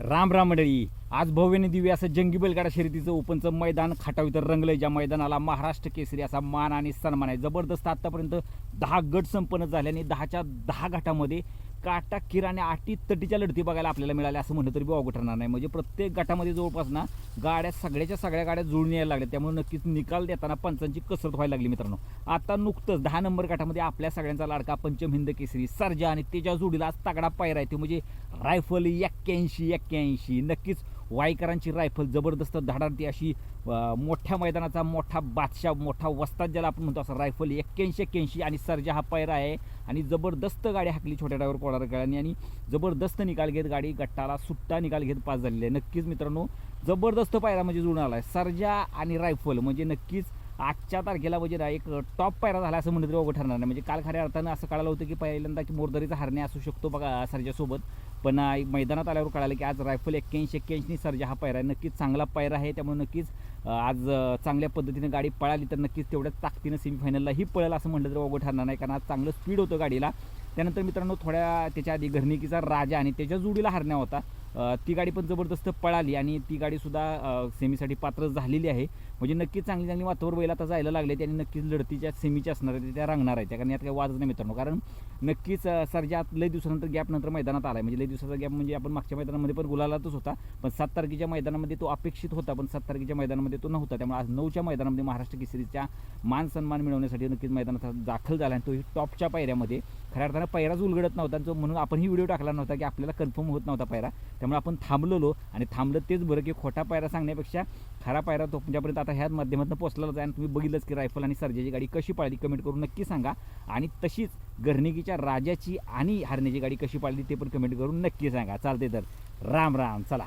राम राम मंडळी. आज भव्यने दिव्य असं जंगी बैलगाडा शर्यतीचं ओपनचं मैदान खाटावी तर रंगलंय. ज्या मैदानाला महाराष्ट्र केसरी असा मान आणि सन्मान आहे. जबरदस्त आत्तापर्यंत दहा गट संपन्न झाल्याने दहाच्या दहा गटामध्ये काटा किराने आटी तटीच्या लढती बघायला आपल्याला मिळाल्या असं म्हणलं तरी बी अवघड ठरणार नाही. म्हणजे प्रत्येक गटामध्ये जवळपास ना गाड्या सगळ्याच्या सगळ्या गाड्या जुळून यायला लागल्या. त्यामुळे नक्कीच निकाल देताना पंचांची कसरत व्हायला लागली मित्रांनो. आता नुकतंच दहा नंबर गटामध्ये आपल्या सगळ्यांचा लाडका पंचम हिंद केसरी सर्जा आणि त्याच्या जोडीला आज तगडा पायरा आहे. ते म्हणजे रायफल एक्क्याऐंशी एक्क्याऐंशी. नक्कीच वाईकरांची रायफल जबरदस्त धडाडती अशी मोठ्या मैदानाचा मोठा बादशाह मोठा वस्ताद ज्याला आपण म्हणतो असं रायफल एक्क्याऐंशी एक्क्याऐंशी आणि सर्जा हा पायरा आहे. आणि जबरदस्त गाडी हाकली छोट्या ड्रायव्हर कोळार आणि जबरदस्त निकाल घेत गाडी गट्टाला सुट्टा निकाल घेत पास झालेली आहे. नक्कीच मित्रांनो जबरदस्त पायरा म्हणजे जुळून आला आहे सर्जा आणि रायफल म्हणजे नक्कीच आजच्या तारखेला म्हणजे ना एक टॉप पायरा झाला असं म्हणलं तरी अवघड ठरणार नाही. म्हणजे काल खऱ्या अर्थानं असं कळालं होतं की पहिल्यांदा की मोरदरीचा हरणे असू शकतो बघा सर्जासोबत. पण मैदानात आल्यावर कळालं की आज रायफल एक्क्याऐंशी एक्क्याऐंशी सर्जा हा पायरा आहे. नक्कीच चांगला पायरा आहे. त्यामुळे नक्कीच आज चांगल्या पद्धतीने गाडी पळाली तर नक्कीच तेवढ्याच ताकदीनं सेमीफायनललाही पळेल असं म्हटलं तर अवघड ठरणार नाही. कारण आज चांगलं स्पीड होतं गाडीला. त्यानंतर मित्रांनो थोड्या त्याच्या आधी घरणिकीचा राजा आणि त्याच्या जोडीला हरण्या होता. ती गाडी पण जबरदस्त पळाली आणि ती गाडीसुद्धा सेमीसाठी पात्र झालेली आहे. म्हणजे नक्कीच चांगली चांगली वातावर बैल आता जायला लागले आणि नक्कीच लढतीच्या सेमीच्या असणार आहेत त्या रंगणार आहेत. त्या कारण यात काही वादच नाही मित्रांनो. कारण नक्कीच अं, सर्जा लय दिवसानंतर गॅप नंतर मैदानात आला आहे म्हणजे लय दिवसाचा गॅप म्हणजे आपण मागच्या मैदानामध्ये पण गुलालातच होता. पण सात तारखेच्या मैदानामध्ये तो अपेक्षित होता पण सात तारखेच्या मैदानामध्ये तो नव्हता. त्यामुळे आज नऊच्या मैदानामध्ये महाराष्ट्र केसरीच्या मान सन्मान मिळवण्यासाठी नक्कीच मैदानात दाखल झाला आणि तोही टॉपच्या पायऱ्यामध्ये. खऱ्या अर्थानं पैराच उलगडत नव्हता जो म्हणून आपण ही व्हिडिओ टाकला नव्हता की आपल्याला कन्फर्म होत नव्हता पायरा. त्यामुळे आपण थांबलेलो आणि थांबलं तेच बरं की खोटा पायरा सांगण्यापेक्षा खरा पायरा तो तुमच्यापर्यंत आता ह्या माध्यमातून पोहोचलेलाच आहे आणि तुम्ही बघितलंच की रायफल आणि सर्जेची गाडी कशी पाळली कमेंट करून नक्की सांगा. आणि तशीच घरणिकीच्या राजाची आणि हरण्याची गाडी कशी पाळली ते पण कमेंट करून नक्की सांगा. चालते तर राम राम चला.